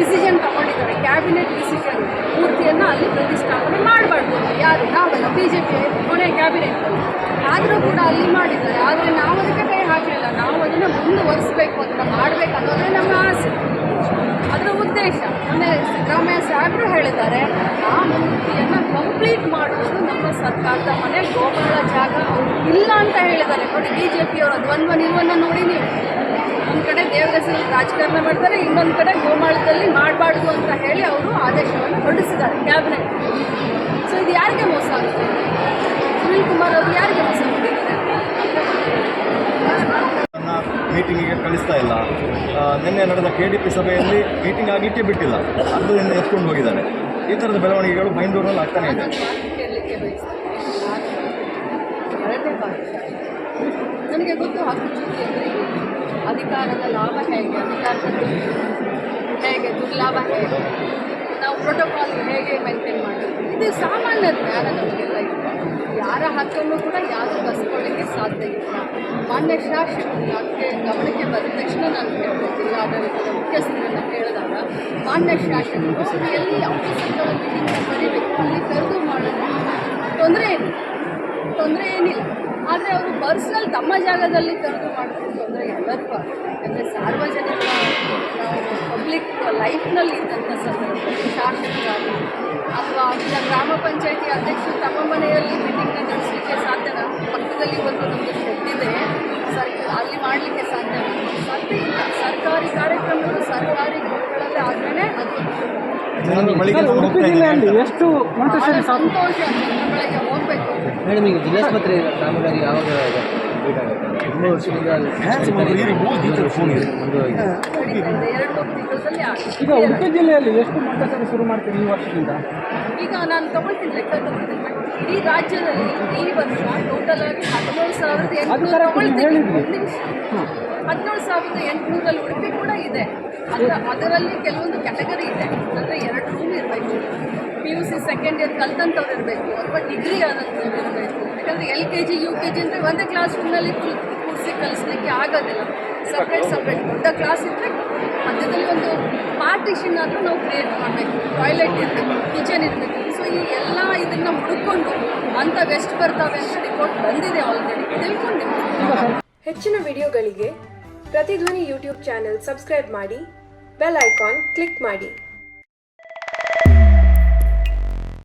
Decision ತಗೊಂಡಿದ್ದಾರೆ. Cabinet decision ಮೂರ್ತಿಯನ್ನು ಅಲ್ಲಿ ಪ್ರತಿಷ್ಠಾಪನೆ ಮಾಡಬಾರ್ದು. ಯಾರು? ನಾವಲ್ಲ. ಬಿ ಜೆ ಪಿ ಕೊನೆ ಕ್ಯಾಬಿನೆಟ್ ಆದರೂ ಕೂಡ ಅಲ್ಲಿ ಮಾಡಿದ್ದಾರೆ. ಆದರೆ ನಾವು ಅದಕ್ಕೆ ಕೈ ಹಾಕಲಿಲ್ಲ. ನಾವು ಅದನ್ನು ಮುಂದುವರಿಸಬೇಕು. ಅಂತ ಮಾಡಬೇಕು ಅನ್ನೋದೇ ನಮ್ಮ ಆಸೆ. ಅದರ ಉದ್ದೇಶ. ಅಂದರೆ ಸಿದ್ದರಾಮಯ್ಯ ಸಾಹೇಬರು ಹೇಳಿದ್ದಾರೆ, ಆ ಮೂರ್ತಿಯನ್ನು ಕಂಪ್ಲೀಟ್ ಮಾಡುವುದು ನಮ್ಮ ಸರ್ಕಾರದ ಮನೆ, ಗೋಪಾಲ ಜಾಗ ಅವರು ಇಲ್ಲ ಅಂತ ಹೇಳಿದ್ದಾರೆ. ನೋಡಿ ಬಿ ಜೆ ಪಿಯವರು ದ್ವಂದ್ವ ನಿಲುವನ್ನು ನೋಡಿ ನೀವು. ಹೆಸರಲ್ಲಿ ರಾಜಕಾರಣ ಮಾಡ್ತಾರೆ ಇನ್ನೊಂದು ಕಡೆ ಗೋಮಾಳದಲ್ಲಿ ಮಾಡಬಾರ್ದು ಅಂತ ಹೇಳಿ ಅವರು ಆದೇಶವನ್ನು ಹೊರಡಿಸಿದ್ದಾರೆ ಕ್ಯಾಬಿನೆಟ್. ಸೊ ಇದು ಯಾರಿಗೆ ಮೋಸ ಆಗುತ್ತೆ? ಸುನಿಲ್ ಕುಮಾರ್ ಅವರು ಯಾರಿಗೆ ಮೋಸ ಮೀಟಿಂಗಿಗೆ ಕಳಿಸ್ತಾ ಇಲ್ಲ. ನಿನ್ನೆ ನಡೆದ ಕೆ ಡಿ ಪಿ ಸಭೆಯಲ್ಲಿ ಮೀಟಿಂಗ್ ಆಗಲಿಕ್ಕೆ ಬಿಟ್ಟಿಲ್ಲ. ಅದರಿಂದ ಎತ್ಕೊಂಡು ಹೋಗಿದ್ದಾರೆ. ಈ ಥರದ ಬೆಳವಣಿಗೆಗಳು ಬೈಂದೂರಿನಲ್ಲಿ ಆಗ್ತಾನೆ ಇದೆ. ನನಗೆ ಗೊತ್ತು. ಅಧಿಕಾರದ ಲಾಭ ಹೇಗೆ? ಅಧಿಕಾರದ ಹೇಗೆ ದುರ್ಲಾಭ ಹೇಗೆ? ನಾವು ಪ್ರೋಟೋಕಾಲ್ ಹೇಗೆ ಮೇಂಟೈನ್ ಮಾಡಬೇಕು ಇದು ಸಾಮಾನ್ಯ ಜ್ಞಾನ ನಮಗೆಲ್ಲ ಇದೆ. ಯಾರ ಹಕ್ಕನ್ನು ಕೂಡ ಯಾರು ಕಸ್ಕೊಳ್ಳಿಕ್ಕೆ ಸಾಧ್ಯ ಇಲ್ಲ. ಮಾನ್ಯ ಶಾಸಕರು ಅದಕ್ಕೆ ಗಮನಕ್ಕೆ ಬಂದ ತಕ್ಷಣ ನಾನು ಹೇಳಿದೆ ಜಿಲ್ಲಾಡಳಿತದ ಮುಖ್ಯಸ್ಥರನ್ನು ಕೇಳಿದಾಗ ಮಾನ್ಯ ಶಾಸಕರು ಎಲ್ಲಿ ಅವಶ್ಯಕ ಮೀಟಿಂಗ್ ಅಲ್ಲಿ ಕರೆದು ಮಾಡೋದು ತೊಂದರೆ ಆದರೆ ಅವರು ಪರ್ಸ್ನಲ್ ತಮ್ಮ ಜಾಗದಲ್ಲಿ ಕರೆದು ಮಾಡೋದು ತೊಂದರೆ ಎಲ್ಲರಿಗೂ ಆಗುತ್ತೆ ಯಾಕಂದರೆ ಸಾರ್ವಜನಿಕ ಪಬ್ಲಿಕ್ ಲೈಫ್ನಲ್ಲಿ ಇದ್ದಂಥ ಸಂದರ್ಭದಲ್ಲಿ ಶಾಸಕರಾಗಿ ಅಥವಾ ಅಲ್ಲಿನ ಗ್ರಾಮ ಪಂಚಾಯತಿ ಅಧ್ಯಕ್ಷರು ತಮ್ಮ ಮನೆಯಲ್ಲಿ ಮೀಟಿಂಗ್ನ ನಡೆಸಲಿಕ್ಕೆ ಸಾಧ್ಯನಾ ಪಕ್ಕದಲ್ಲಿ ಒಂದು ನಮಗೆ ಸೆಟ್ಟಿದೆ ಸರ್, ಅಲ್ಲಿ ಮಾಡಲಿಕ್ಕೆ ಸಾಧ್ಯ ಸರ್ಕಾರಿ ಕಾರ್ಯಕ್ರಮಗಳು ಸರ್ಕಾರಿ ಗೃಹಗಳಲ್ಲೇ ಆದ್ರೇ ಅದು ಉಡುಪಿ ಜಿಲ್ಲೆಯಲ್ಲಿ ಎಷ್ಟು ಮೇಡಮ್ ಈಗ ಜಿಲ್ಲಾಸ್ಪತ್ರೆ ಕಾಮಗಾರಿ ಯಾವಾಗ ಈಗ ಉಡುಪಿ ಜಿಲ್ಲೆಯಲ್ಲಿ ಎಷ್ಟು ಮೊಂಟೆಸರಿ ಶುರು ಮಾಡ್ತೀವಿ ಈ ವರ್ಷದಿಂದ? ಈಗ ನಾನು ತಗೊಳ್ತೀನಿ ಲೆಕ್ಕ ತಗೊಳ್ತೀನಿ ಇಡೀ ರಾಜ್ಯದಲ್ಲಿ ಈ ವರ್ಷ ಟೋಟಲ್ ಆಗಿ ಹದಿನೇಳು ಸಾವಿರದ ಎಂಟುನೂರು ಹದಿನೇಳು ಸಾವಿರದ ಎಂಟುನೂರಲ್ಲಿ ಉಡುಪಿ ಕೂಡ ಇದೆ. ಅದರ ಅದರಲ್ಲಿ ಕೆಲವೊಂದು ಕ್ಯಾಟಗರಿ ಇದೆ. ಅಂದರೆ ಎರಡು ರೂಮ್ ಇರಬೇಕು. P U C second year ಕಲ್ತಂಥವ್ರು ಇರಬೇಕು ಅಥವಾ ಡಿಗ್ರಿ ಆದಂಥವ್ರು ಇರಬೇಕು. ಯಾಕಂದರೆ L K G U K G ಅಂದರೆ ಒಂದೇ ಕ್ಲಾಸ್ ರೂಮ್ನಲ್ಲಿ ಕೂರಿಸಿ ಕಲಿಸ್ಲಿಕ್ಕೆ ಆಗೋದಿಲ್ಲ. ಸಪ್ರೇಟ್ ಸಪ್ರೇಟ್ ದೊಡ್ಡ ಕ್ಲಾಸ್ ಇದ್ದರೆ ಮಧ್ಯದಲ್ಲಿ ಒಂದು ಪಾರ್ಟಿಷನ್ ಆದರೂ ನಾವು ಕ್ರಿಯೇಟ್ ಮಾಡಬೇಕು. ಟಾಯ್ಲೆಟ್ ಇರಬೇಕು ಕಿಚನ್ ಇರಬೇಕು. ಸೊ ಈ ಎಲ್ಲ ಇದನ್ನು ಹುಡುಕೊಂಡು ಅಂತ ವೆಸ್ಟ್ ಬರ್ತಾವೆ ಅಂತ ರಿಪೋರ್ಟ್ ಬಂದಿದೆ ಆಲ್ರೆಡಿ ತಿಳ್ಕೊಂಡು. ಹೆಚ್ಚಿನ ವಿಡಿಯೋಗಳಿಗೆ ಪ್ರತಿಧ್ವನಿ ಯೂಟ್ಯೂಬ್ ಚಾನೆಲ್ ಸಬ್ಸ್ಕ್ರೈಬ್ ಮಾಡಿ ಬೆಲ್ ಐಕಾನ್ ಕ್ಲಿಕ್ ಮಾಡಿ.